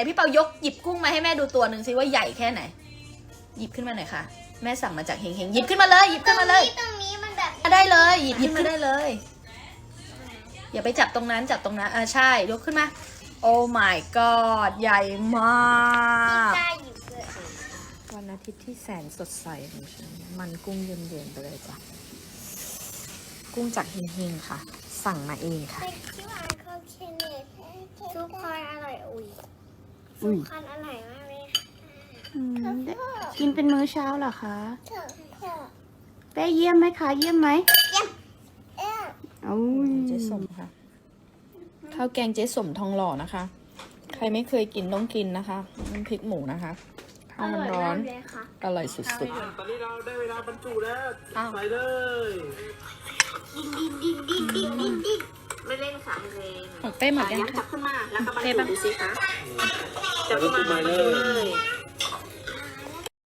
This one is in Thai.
นพี่เปายกหยิบกุ้งมาให้แม่ดูตัวหนึ่งสิว่าใหญ่แค่ไหน หยิบขึ้นมาหน่อยค่ะ แม่สั่งมาจากเฮงเฮงหยิบขึ้นมาเลย หยิบตรขึ้นงมาเลยนี้ตรงนี้มันแบบได้เลยหยิบหยิบขึ้นมาได้เลย อย่าไปจับตรงนั้นจับตรงนั้นอ่าใช่ยกขึ้นมา โอ้ my god ใหญ่มาก ได้อยู่เลยวันอาทิตย์ที่แสนสดใสของฉันมันกุ้งเย็นๆไปเลยจ้ะ กุ้งจากเฮงๆค่ะ สั่งมาเองค่ะ เป็นที่วานเขาเคนเนตซุปคอนอร่อยอุ้ย อุ้ซุยปคอนอร่อยมากเลยอืมได้กินเป็นมื้อเช้าเหรอคะเถอะเถอะเป้เยี่ยมไหมคะ เยี่ยมไหมเอ๊ะอุ้ยเจ๊สมค่ะ ข้าวแกงเจ๊สมทองหล่อนะคะ ใครไม่เคยกินต้องกินนะคะน้ำพริกหมูนะคะข้าวมันร้อนเลยค่ะอร่อยสุดตอนนี้เราได้เวลาบรรจุแล้วอ้าวใส่เลยดินดินดินดินดินดินดินไม่เล่นค่ะไม่เล่นๆของเป้หมดยังยักคะจับขึ้นมาแล้วก็บรรเทจุปะดูสิคะ ใส่บรรจุใหม่เลยเลย